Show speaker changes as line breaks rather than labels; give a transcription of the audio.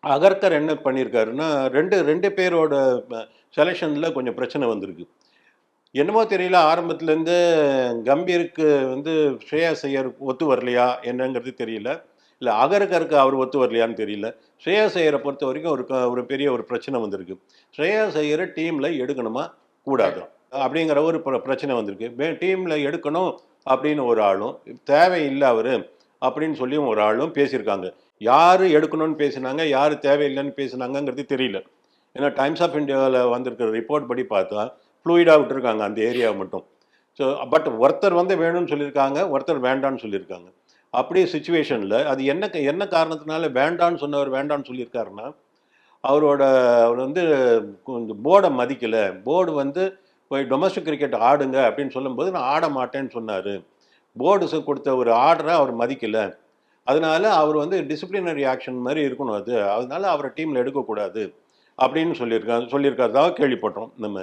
அகர்கர் என்ன பண்ணியிருக்காருன்னா ரெண்டு ரெண்டு பேரோட செலெக்ஷனில் கொஞ்சம் பிரச்சனை வந்திருக்கு. என்னமோ தெரியல ஆரம்பத்துலேருந்து கம்பீருக்கு வந்து ஸ்ரேயா ஐயர் ஒத்து வரலையா என்னங்கிறது தெரியல. இல்லை அகர்கருக்கு அவர் ஒத்து வரலையான்னு தெரியல. ஸ்ரேயா ஐயரை பொறுத்த வரைக்கும் ஒரு க- ஒரு பெரிய ஒரு பிரச்சனை வந்திருக்கு. ஸ்ரேயா ஐயரை டீமில் எடுக்கணுமா கூடாது அப்படிங்கிற ஒரு பிரச்சனை வந்திருக்கு. டீமில் எடுக்கணும் அப்படின்னு ஒரு ஆளும் தேவையில்லை அவர் அப்படின்னு சொல்லியும் ஒரு ஆளும் பேசியிருக்காங்க. யார் எடுக்கணும்னு பேசினாங்க யார் தேவையில்லைன்னு பேசினாங்கங்கிறது தெரியல. ஏன்னா டைம்ஸ் ஆஃப் இந்தியாவில் வந்திருக்கிற ரிப்போர்ட் படி பார்த்தா ஃப்ளூயிடாக விட்டுருக்காங்க அந்த ஏரியாவை மட்டும். ஸோ பட் ஒருத்தர் வந்து வேணும்னு சொல்லியிருக்காங்க ஒருத்தர் வேண்டான்னு சொல்லியிருக்காங்க. அப்படியே சுச்சுவேஷனில் அது என்ன க- என்ன காரணத்தினால வேண்டான்னு சொன்னவர் வேண்டான்னு சொல்லியிருக்காருன்னா அவரோட அவர் வந்து கொஞ்சம் போர்டை மதிக்கலை. போர்டு வந்து போய் டொமஸ்டிக் கிரிக்கெட் ஆடுங்க அப்படின்னு சொல்லும்போது நான் ஆட மாட்டேன்னு சொன்னார். போர்டு கொடுத்த ஒரு ஆர்டரை அவர் மதிக்கலை. அதனால அவர் வந்து டிசிப்ளினரி ஆக்ஷன் மாதிரி இருக்கணும் அது. அதனால அவரை டீமில் எடுக்கக்கூடாது. அப்படின்னு சொல்லியிருக்காரு சொல்லியிருக்காருதாக கேள்விப்பட்டோம் நம்ம